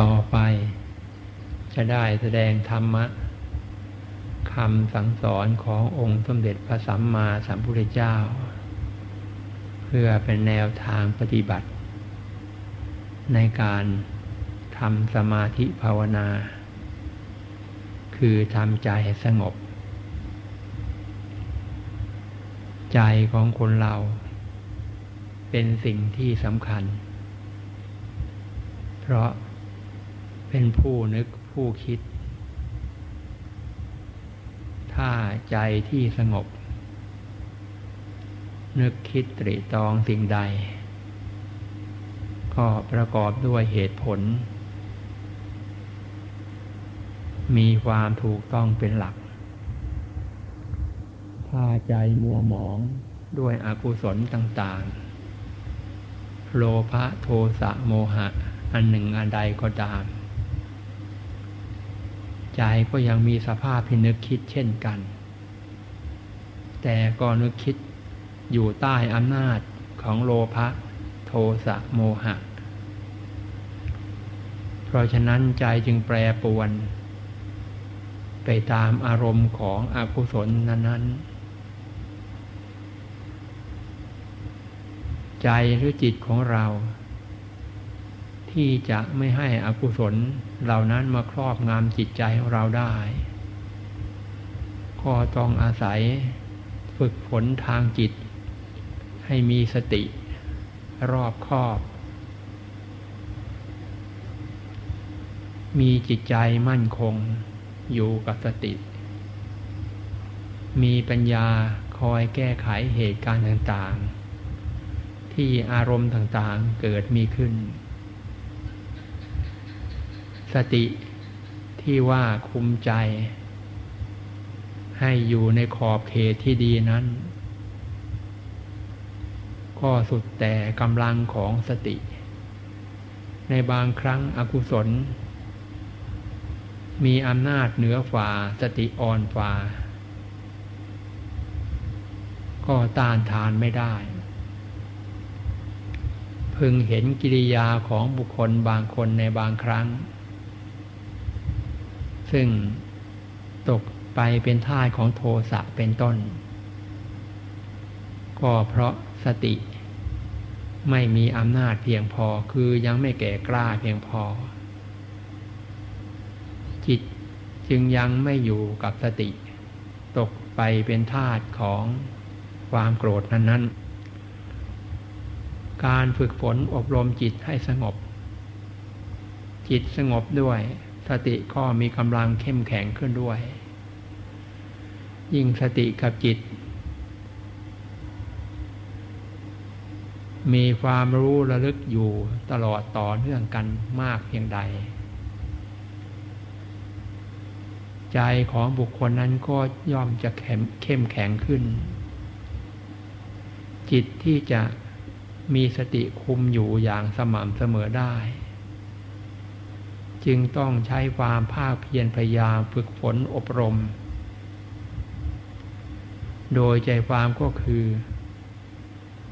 ต่อไป จะได้แสดงธรรมะคำสั่งสอนขององค์สมเด็จพระสัมมาสัมพุทธเจ้า เพื่อเป็นแนวทางปฏิบัติ ในการทำสมาธิภาวนา คือทำใจให้สงบ ใจของคนเรา เป็นสิ่งที่สำคัญ เพราะ เป็นผู้นึกผู้คิด ถ้าใจที่สงบ นึกคิดตรีตองสิ่งใด ก็ประกอบด้วยเหตุผล มีความถูกต้องเป็นหลัก ถ้าใจมัวหมองด้วยอกุศลต่าง ๆ โลภะโทสะโมหะ อันหนึ่งอันใดก็ตาม ใจก็ยังมีสภาพที่นึกคิดเช่นกัน แต่ก็นึกคิดอยู่ใต้อำนาจของโลภะโทสะโมหะ เพราะฉะนั้นใจจึงแปรปวน ไปตามอารมณ์ของอกุศลนั้นๆใจหรือจิตของเรา ที่จะไม่ให้อกุศล เหล่านั้นมาครอบงำจิตใจของเราได้ ก็ต้องอาศัยฝึกฝนทางจิต ให้มีสติรอบคอบ มีจิตใจมั่นคงอยู่กับสติ มีปัญญาคอยแก้ไขเหตุการณ์ต่างๆ ที่อารมณ์ต่างๆเกิดมีขึ้น สติที่ว่าคุมใจ ให้อยู่ในขอบเขตที่ดีนั้น ก็สุดแต่กำลังของสติ ในบางครั้งอกุศล มีอำนาจเหนือฝ่าสติอ่อนฝ่า ก็ต้านทานไม่ได้ พึงเห็นกิริยาของบุคคลบางคนในบางครั้ง ซึ่งตกไปเป็นท่าของโทสะเป็นต้น ก็เพราะสติ ไม่มีอำนาจเพียงพอคือยังไม่แก่กล้าเพียงพอ จิตจึงยังไม่อยู่กับสติ ตกไปเป็นทาตของความโกรธนั้นๆ การฝึกฝนอบรมจิตให้สงบ จิตสงบด้วย สติก็มีกำลังเข้มแข็งขึ้นด้วย ยิ่งสติกับจิต มีความรู้ระลึกอยู่ตลอดต่อเนื่องกันมากเพียงใด ใจของบุคคลนั้นก็ย่อมจะเข้มเข้มแข็งขึ้น จิตที่จะมีสติคุมอยู่อย่างสม่ำเสมอได้ จึงต้องใช้ความภาคเพียรพยายามฝึกฝนอบรม โดยใจความก็คือ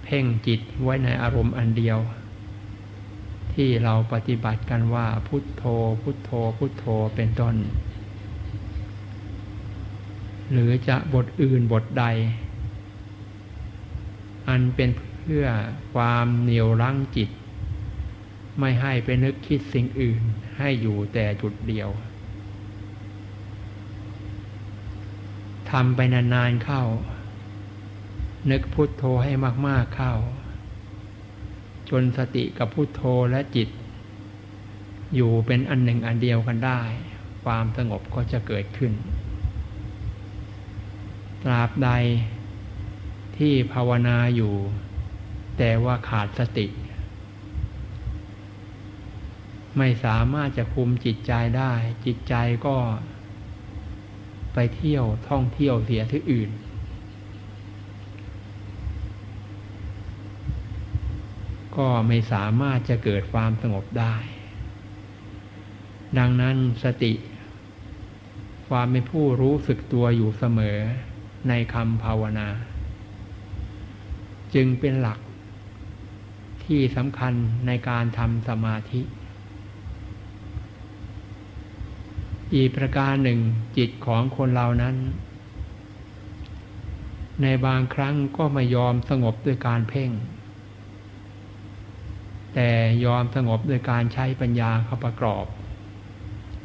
เพ่งจิตไว้ในอารมณ์อันเดียว ที่เราปฏิบัติกันว่าพุทโธ พุทโธ พุทโธเป็นต้น หรือจะบทอื่นบทใด อันเป็นเพื่อความเหนียวรั้งจิต ไม่ให้ไปนึกคิดสิ่งอื่น ให้อยู่แต่จุดเดียวทำไปนานๆเข้า นึกพุทโธให้มากๆเข้า จนสติกับพุทโธและจิต อยู่เป็นอันหนึ่งอันเดียวกันได้ ความสงบก็จะเกิดขึ้น ตราบใดที่ภาวนาอยู่ แต่ว่าขาดสติ ไม่สามารถจะคุมจิตใจได้ จิตใจก็ไปเที่ยวท่องเที่ยวเสียที่อื่น ก็ไม่สามารถจะเกิดความสงบได้ ดังนั้นสติความเป็นผู้รู้สึกตัวอยู่เสมอในคำภาวนา จึงเป็นหลักที่สำคัญในการทำสมาธิ อีกประการหนึ่งจิตของคนเรานั้น ในบางครั้งก็ไม่ยอมสงบด้วยการเพ่ง แต่ยอมสงบด้วยการใช้ปัญญาเข้าประกอบ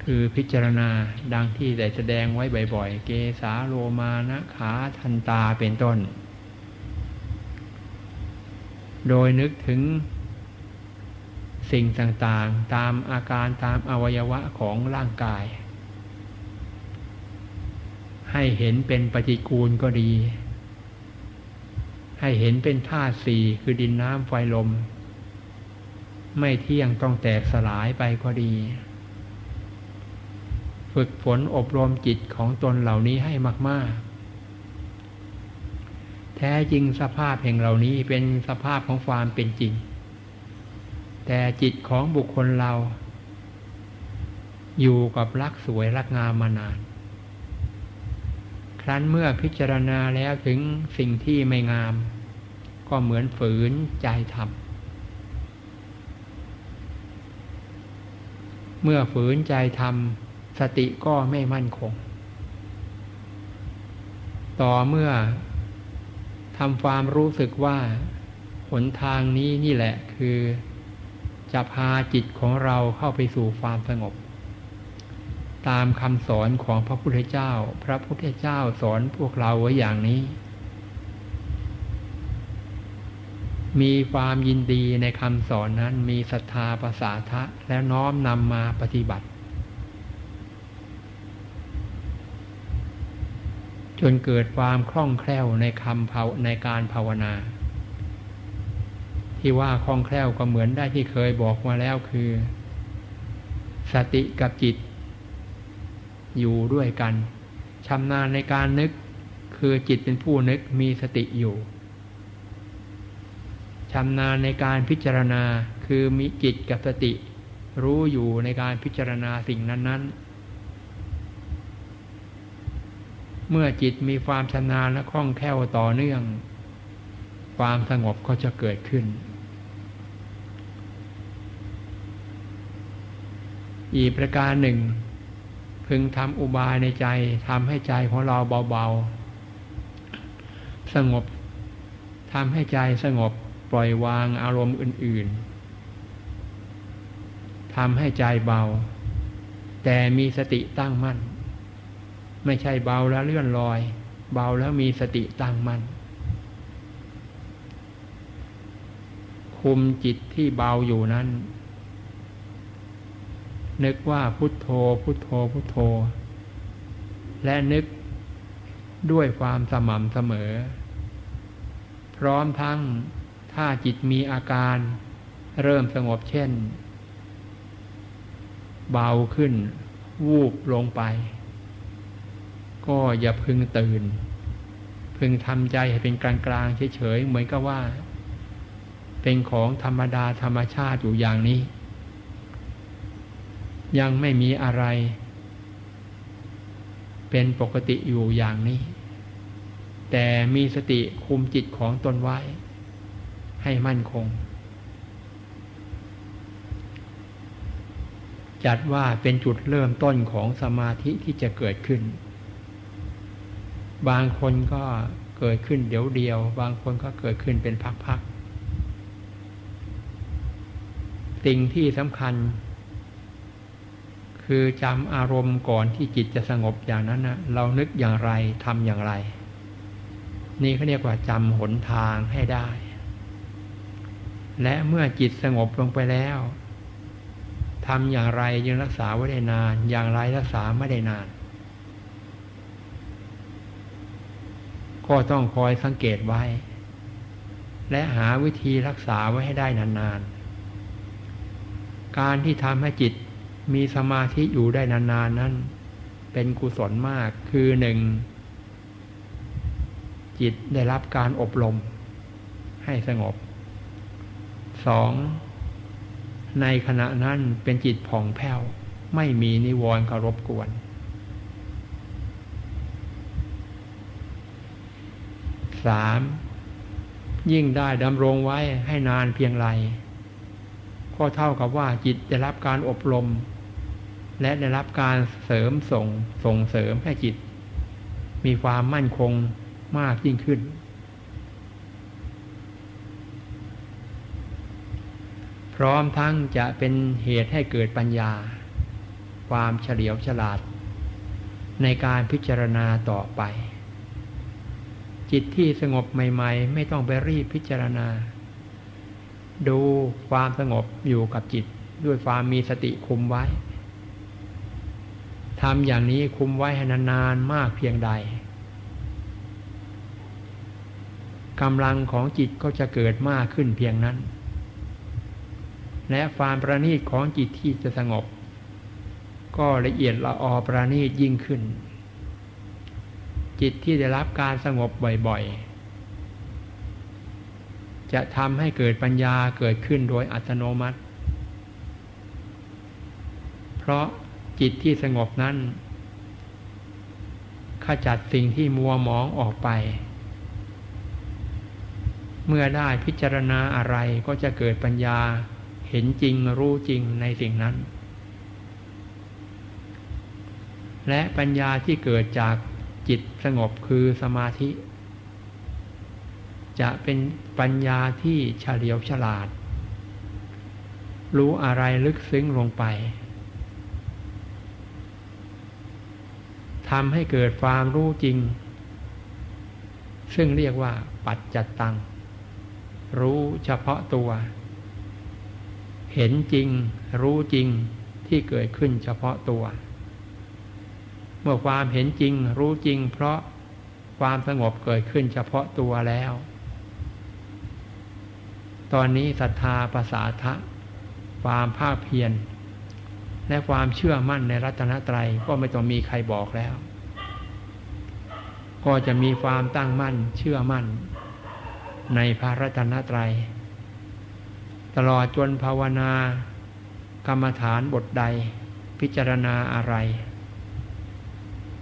คือพิจารณาดังที่ได้แสดงไว้บ่อยๆ เกสาโลมานะขาทันตาเป็นต้น โดยนึกถึงสิ่งต่างๆ ตามอาการตามอวัยวะของร่างกาย ให้เห็นเป็นปฏิกูลก็ดี ให้เห็นเป็นธาตุสี่คือดินน้ำไฟลม ไม่เที่ยงต้องแตกสลายไปก็ดี ฝึกฝนอบรมจิตของตนเหล่านี้ให้มาก ๆ แท้จริงสภาพแห่งเหล่านี้เป็นสภาพของความเป็นจริง แต่จิตของบุคคลเรา อยู่กับรักสวยรักงามมานาน ครั้นเมื่อพิจารณาแล้วถึงสิ่งที่ไม่งาม ก็เหมือนฝืนใจทำเมื่อฝืนใจทำสติก็ไม่มั่นคง ต่อเมื่อทำความรู้สึกว่าหนทางนี้นี่แหละคือ จะพาจิตของเราเข้าไปสู่ความสงบ ตามคำสอนของพระพุทธเจ้า พระพุทธเจ้าสอนพวกเราไว้อย่างนี้ มีความยินดีในคำสอนนั้น มีศรัทธาประสาทะแล้วน้อมนำมาปฏิบัติ จนเกิดความคล่องแคล่วในคำภาในการภาวนา ที่ว่าคล่องแคล่วก็เหมือนได้ที่เคยบอกมาแล้วคือ สติกับจิต อยู่ด้วยกันชำนาญในการนึกคือจิตเป็นผู้นึกมีสติอยู่ชำนาญในการพิจารณาคือมีจิตกับสติ รู้อยู่ในการพิจารณาสิ่งนั้น ๆ เมื่อจิตมีความชำนาญและคล่องแคล่วต่อเนื่อง ความสงบก็จะเกิดขึ้น อีกประการหนึ่ง พึงทำอุบายในใจทำให้ใจของเราเบาๆ สงบทำให้ใจสงบปล่อยวางอารมณ์อื่นๆทำให้ใจเบา แต่มีสติตั้งมั่น ไม่ใช่เบาแล้วเลื่อนลอย เบาแล้วมีสติตั้งมั่น คุมจิตที่เบาอยู่นั้น นึกว่าพุทโธพุทโธพุทโธ และนึกด้วยความสม่ำเสมอ พร้อมทั้งถ้าจิตมีอาการเริ่มสงบเช่น เบาขึ้น วูบลงไป ก็อย่าพึงตื่น พึงทำใจให้เป็นกลางๆเฉยๆเหมือนกับว่า เป็นของธรรมดาธรรมชาติอยู่อย่างนี้ ยังไม่มีอะไร เป็นปกติอยู่อย่างนี้ แต่มีสติคุมจิตของตนไว้ ให้มั่นคง จัดว่าเป็นจุดเริ่มต้นของสมาธิที่จะเกิดขึ้น บางคนก็เกิดขึ้นเดี๋ยวเดียว บางคนก็เกิดขึ้นเป็นพักๆสิ่งที่สำคัญ คือจำอารมณ์ก่อนที่จิตจะสงบอย่างนั้นนะเรานึกอย่างไรทำอย่างไร นี่เขาเรียกว่าจำหนทางให้ได้ และเมื่อจิตสงบลงไปแล้วทำอย่างไรยังรักษาไว้ได้นาน อย่างไรรักษาไม่ได้นาน ก็ต้องคอยสังเกตไว้ และหาวิธีรักษาไว้ให้ได้นานๆ การที่ทำให้จิต มีสมาธิอยู่ได้นานๆนนั้น เป็นกุศลมากคือหนึ่ง จิตได้รับการอบรม ให้สงบสองในขณะนั้นเป็นจิตผ่องแผ้ว ไม่มีนิวรณ์กรบกวนสามยิ่งได้ดำรงไว้ให้นานเพียงไร ก็เท่ากับว่าจิตได้รับการอบรม และได้รับการเสริมส่งส่งเสริมให้จิต มีความมั่นคงมากยิ่งขึ้น พร้อมทั้งจะเป็นเหตุให้เกิดปัญญา ความเฉลียวฉลาด ในการพิจารณาต่อไป จิตที่สงบใหม่ ๆ ไม่ต้องไปรีบพิจารณา ดูความสงบอยู่กับจิตด้วยความมีสติคุมไว้ ทำอย่างนี้คุมไว้ให้นานๆมากเพียงใดกำลังของจิตก็จะเกิดมากขึ้นเพียงนั้น และความประณีตของจิตที่จะสงบ ก็ละเอียดละออประณีตยิ่งขึ้น จิตที่ได้รับการสงบบ่อยๆ จะทำให้เกิดปัญญาเกิดขึ้นโดยอัตโนมัติ เพราะ จิตที่สงบนั้นขจัดสิ่งที่มัวหมองออกไป เมื่อได้พิจารณาอะไรก็จะเกิดปัญญาเห็นจริงรู้จริงในสิ่งนั้น และปัญญาที่เกิดจากจิตสงบคือสมาธิ จะเป็นปัญญาที่เฉลียวฉลาด รู้อะไรลึกซึ้งลงไป ทำให้เกิดความรู้จริง ซึ่งเรียกว่า ปัจจัตตัง รู้เฉพาะตัว เห็นจริง รู้จริงที่เกิดขึ้นเฉพาะตัว เมื่อความเห็นจริง รู้จริง เพราะความสงบเกิดขึ้นเฉพาะตัวแล้ว ตอนนี้ศรัทธาภาษาทะ ความภาคเพียร และความเชื่อมั่นในรัตนตรัยก็ไม่ต้องมีใครบอกแล้ว ก็จะมีความตั้งมั่นเชื่อมั่น ในพระรัตนตรัย ตลอดจนภาวนากรรมฐานบทใดพิจารณาอะไร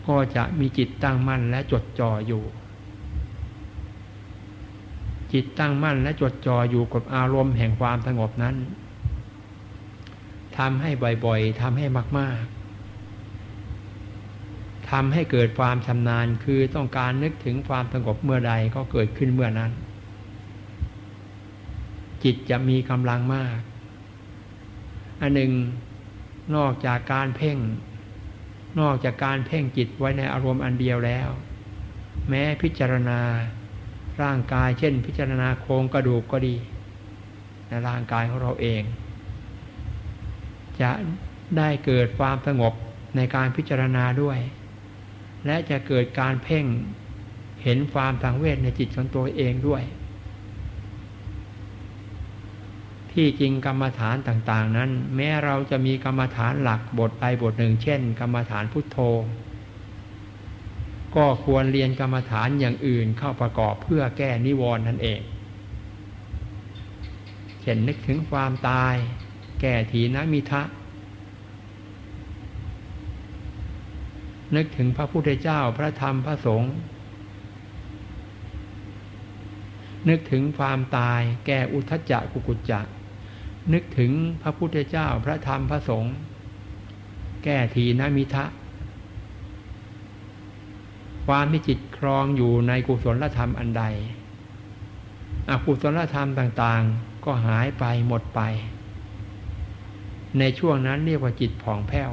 ก็จะมีจิตตั้งมั่นและจดจ่ออยู่ จิตตั้งมั่นและจดจ่ออยู่กับอารมณ์แห่งความสงบนั้น ทำให้บ่อยๆทำให้มาก ๆทำให้เกิดความชำนาญคือต้องการนึกถึงความสงบเมื่อใดก็เกิดขึ้นเมื่อนั้น จิตจะมีกำลังมาก อันหนึ่งนอกจากการเพ่ง นอกจากการเพ่งจิตไว้ในอารมณ์อันเดียวแล้ว แม้พิจารณาร่างกายเช่น พิจารณาโครงกระดูกก็ดีในร่างกายของเราเอง จะได้เกิดความสงบในการพิจารณาด้วย และจะเกิดการเพ่งเห็นความสังเวชในจิตของตัวเองด้วย ที่จริงกรรมฐานต่างๆ นั้น แม้เราจะมีกรรมฐานหลักบทใดบทหนึ่ง เช่น กรรมฐานพุทโธ ก็ควรเรียนกรรมฐานอย่างอื่นเข้าประกอบเพื่อแก้นิวรณ์นั่นเองเช่นนึกถึงความตาย แก่ทีนะมิทะ นึกถึงพระพุทธเจ้าพระธรรมพระสงฆ์นึกถึงความตายแก่อุทจจะกุกุจจะนึกถึงพระพุทธเจ้าพระธรรมพระสงฆ์แก้ทีนมิทะ ความที่จิตครองอยู่ในกุศลธรรมอันใดอกุศลธรรมต่างๆ ก็หายไปหมดไป ในช่วงนั้นเรียกว่าจิตผ่องแผ้ว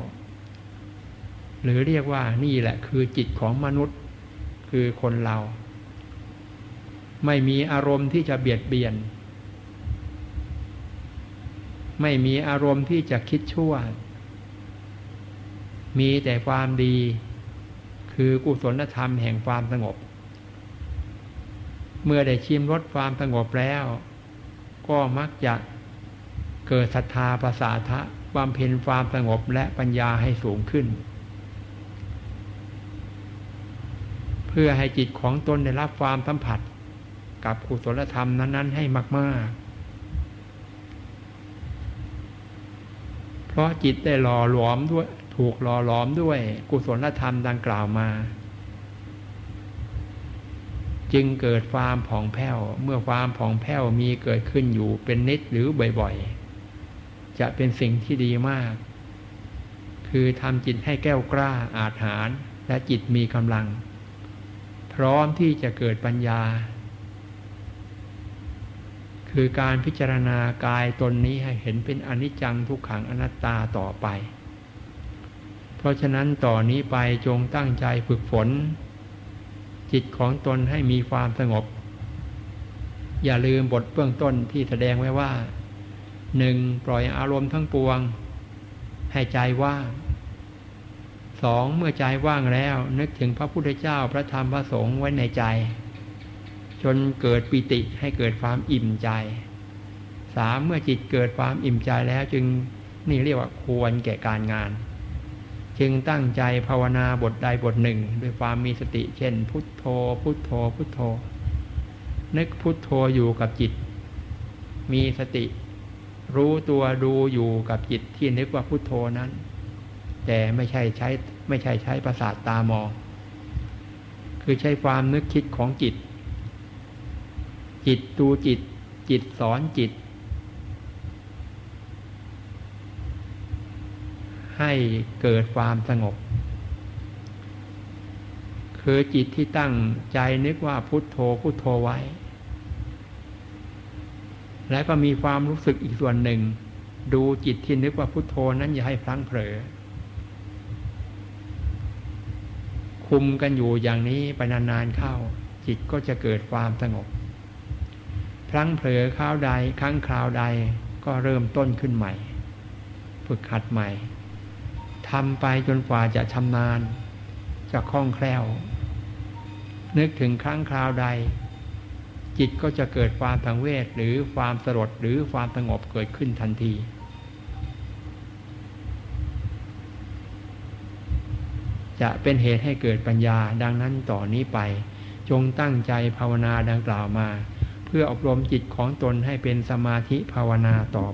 หรือเรียกว่านี่แหละคือจิตของมนุษย์คือคนเรา ไม่มีอารมณ์ที่จะเบียดเบียน ไม่มีอารมณ์ที่จะคิดชั่ว มีแต่ความดี คือกุศลธรรมแห่งความสงบ เมื่อได้ชิมรสความสงบแล้ว ก็มักจะ เกิดศรัทธาภาษาทะบำเพ็ญความสงบและปัญญาให้สูงขึ้น เพื่อให้จิตของตนได้รับความสัมผัส กับกุศลธรรมนั้น ๆ ให้มาก ๆ เพราะจิตได้หล่อหลอมด้วยถูกหล่อหลอมด้วยกุศลธรรมดังกล่าวมา จึงเกิดความผ่องแผ้ว เมื่อความผ่องแผ้วมีเกิดขึ้นอยู่เป็นนิดหรือบ่อย ๆ จะเป็นสิ่งที่ดีมาก คือทำจิตให้แก้วกล้าอาถรรและจิตมีกำลัง พร้อมที่จะเกิดปัญญา คือการพิจารณากายตนนี้ให้เห็นเป็นอนิจจังทุกขังอนัตตาต่อไป เพราะฉะนั้นต่อนนี้ไปจงตั้งใจฝึกฝน จิตของตนให้มีความสงบ อย่าลืมบทเบื้องต้นที่แสดงไว้ว่า หนึ่งปล่อยอารมณ์ทั้งปวง ให้ใจว่างสองเมื่อใจว่างแล้ว นึกถึงพระพุทธเจ้าพระธรรมพระสงฆ์ไว้ในใจ จนเกิดปิติให้เกิดความอิ่มใจสามเมื่อจิตเกิดความอิ่มใจแล้วจึงนี่เรียกว่าควรแก่การงาน จึงตั้งใจภาวนาบทใดบทหนึ่ง ด้วยความมีสติเช่น พุทโธ พุทโธ พุทโธ นึกพุทโธอยู่กับจิต มีสติ รู้ตัวดูอยู่กับจิตที่นึกว่าพุทโธนั้น แต่ไม่ใช่ใช้ไม่ใช่ใช้ประสาทตามอง คือใช้ความนึกคิดของจิต จิตดูจิต จิตสอนจิต ให้เกิดความสงบ คือจิตที่ตั้งใจนึกว่าพุทโธพุทโธไว้ แล้วก็มีความรู้สึกอีกส่วนหนึ่ง ดูจิตที่นึกว่าพุทโธนั้นอย่าให้พลั้งเผลอ คุมกันอยู่อย่างนี้ไปนานๆเข้า จิตก็จะเกิดความสงบ พลั้งเผลอข้าวใดครั้งคราวใดก็เริ่มต้นขึ้นใหม่ ฝึกหัดใหม่ทำไปจนกว่าจะชำนาญจะคล่องแคล่ว นึกถึงครั้งคราวใด จิตก็จะเกิดความสังเวชหรือความสลดหรือความสงบเกิดขึ้นทันที จะเป็นเหตุให้เกิดปัญญาดังนั้นต่อนนี้ไป จงตั้งใจภาวนาดังกล่าวมา เพื่ออบรมจิตของตนให้เป็นสมาธิภาวนาต่อ